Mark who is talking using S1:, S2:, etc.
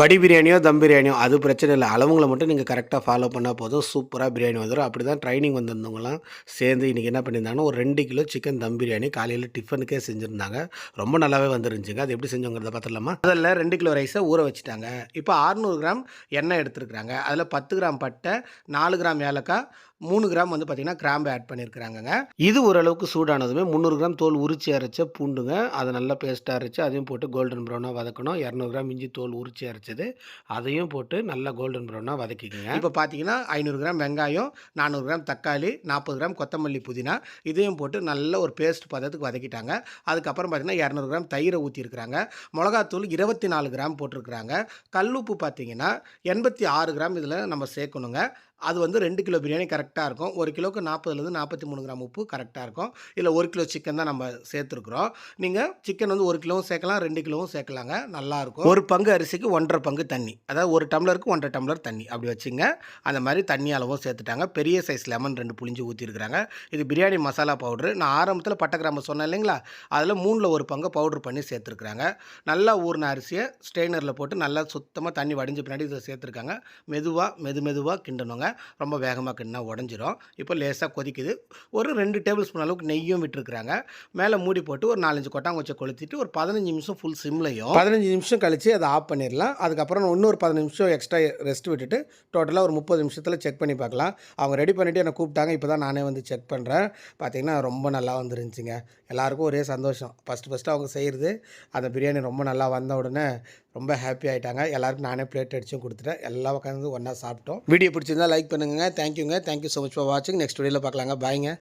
S1: படி பிரியாணியோ தம் பிரியாணியோ அது பிரச்சனை இல்லை. அளவுங்களை மட்டும் நீங்கள் கரெக்டாக ஃபாலோ பண்ணால் போதும். சூப்பராக பிரியாணி வந்துடும் அப்படி தான் ட்ரைனிங் வந்திருந்தவங்களாம் சேர்ந்து இன்றைக்கி என்ன பண்ணியிருந்தாங்கன்னா ஒரு ரெண்டு கிலோ சிக்கன் தம் பிரியாணி காலையில் டிஃபனுக்கே செஞ்சுருந்தாங்க. ரொம்ப நல்லாவே வந்துருந்துச்சுங்க. அது எப்படி செஞ்சோங்கிறத பார்த்துடலாமா? அதில் ரெண்டு கிலோ ரைஸை ஊற வச்சுட்டாங்க. இப்போ 600 கிராம் எண்ணெய் எடுத்துருக்குறாங்க. அதில் பத்து கிராம் பட்டை நாலு கிராம் ஏலக்காய் மூணு கிராம் வந்து பார்த்திங்கன்னா கிராம்பு ஆட் பண்ணியிருக்கிறாங்கங்க. இது ஓரளவுக்கு சூடானதுமே முந்நூறு கிராம் தோல் உரிச்சி அரைச்ச பூண்டுங்க. அதை நல்லா பேஸ்ட்டாக அரைச்சி அதையும் போட்டு கோல்டன் ப்ரௌனாக வதக்கணும். இரநூறு கிராம் இஞ்சி தோல் உரிச்சி அரைச்சி அரைச்சது அதையும் போட்டு நல்லா கோல்டன் ப்ரௌனாக வதக்கிக்கோங்க. இப்போ பார்த்தீங்கன்னா ஐநூறு கிராம் வெங்காயம் நானூறு கிராம் தக்காளி நாற்பது கிராம் கொத்தமல்லி புதினா இதையும் போட்டு நல்ல ஒரு பேஸ்ட் பதத்துக்கு வதக்கிட்டாங்க. அதுக்கப்புறம் பார்த்தீங்கன்னா இரநூறு கிராம் தயிரை ஊற்றிருக்கிறாங்க மிளகாத்தூள் இருபத்தி நாலு கிராம் போட்டிருக்கிறாங்க. கல்லுப்பு பார்த்தீங்கன்னா எண்பத்தி ஆறு கிராம் இதில் நம்ம சேர்க்கணுங்க. அது வந்து ரெண்டு கிலோ பிரியாணி கரெக்டாக இருக்கும். ஒரு கிலோக்கு நாற்பதுலேருந்து நாற்பத்தி மூணு கிராம் உப்பு கரெக்டாக இருக்கும். இல்லை ஒரு கிலோ சிக்கன் தான் நம்ம சேர்த்துருக்குறோம். நீங்கள் சிக்கன் வந்து ஒரு கிலோவும் சேர்க்கலாம் ரெண்டு கிலோவும் சேர்க்கலாங்க. நல்லாயிருக்கும் ஒரு பங்கு அரிசிக்கு ஒன்றரை பங்கு தண்ணி. அதாவது ஒரு டம்ளருக்கு ஒன்றரை டம்ளர் தண்ணி அப்படி வச்சுங்க. அந்த மாதிரி தண்ணி அளவும் சேர்த்துட்டாங்க. பெரிய சைஸ் லெமன் ரெண்டு புளிஞ்சு ஊற்றிருக்கிறாங்க இது பிரியாணி மசாலா பவுட்ரு. நான் ஆரம்பத்தில் பட்டை கிராம்பு சொன்னேன் இல்லைங்களா? அதில் மூணில் ஒரு பங்கு பவுட்ரு பண்ணி சேர்த்துருக்குறாங்க. நல்லா ஊறின அரிசியை ஸ்ட்ரெயினரில் போட்டு நல்லா சுத்தமாக தண்ணி வடிஞ்ச பின்னாடி இதை சேர்த்துருக்காங்க. மெதுவாக மெது மெதுவாக கிண்டணுங்க. ரொம்ப வேகமாக கிண்ணா உடஞ்சிரும். இப்போ லேசாக கொதிக்குது. ஒரு ரெண்டு டேபிள் ஸ்பூன் அளவுக்கு நெய்யும் விட்டுருக்குறாங்க. மேலே மூடி போட்டு ஒரு நாலஞ்சு கொட்டாங்குச்சை கொளுத்திட்டு ஒரு பதினஞ்சு நிமிஷம் ஃபுல் சிம்லையும் பதினஞ்சு நிமிஷம் கழித்து அதை ஆஃப் பண்ணிடலாம். அதுக்கப்புறம் இன்னொரு பதினஞ்சு நிமிஷம் எக்ஸ்ட்ரா ரெஸ்ட் விட்டுட்டு டோட்டலாக ஒரு முப்பது நிமிஷத்தில் செக் பண்ணி பார்க்கலாம். அவங்க ரெடி பண்ணிவிட்டு என்னை கூப்பிட்டாங்க. இப்போ தான் நானே வந்து செக் பண்ணுறேன் பார்த்தீங்கன்னா ரொம்ப நல்லா வந்துருந்துச்சுங்க. எல்லாருக்கும் ஒரே சந்தோஷம். ஃபஸ்ட்டு ஃபஸ்ட்டு அவங்க செய்கிறது அந்த பிரியாணி ரொம்ப நல்லா வந்த உடனே ரொம்ப ஹாப்பி ஆகிட்டாங்க எல்லாருக்கும் நானே பிளேட் அடிச்சும் கொடுத்துட்டேன். எல்லா உட்காந்து ஒன்றா சாப்பிட்டோம். வீடியோ பிடிச்சிருந்தா லைக் பண்ணுங்கள் தேங்க்யூங்க thank you so much for வாட்சிங் நெக்ஸ்ட் வீடியோவில் பார்க்கலாங்க. பாய்ங்க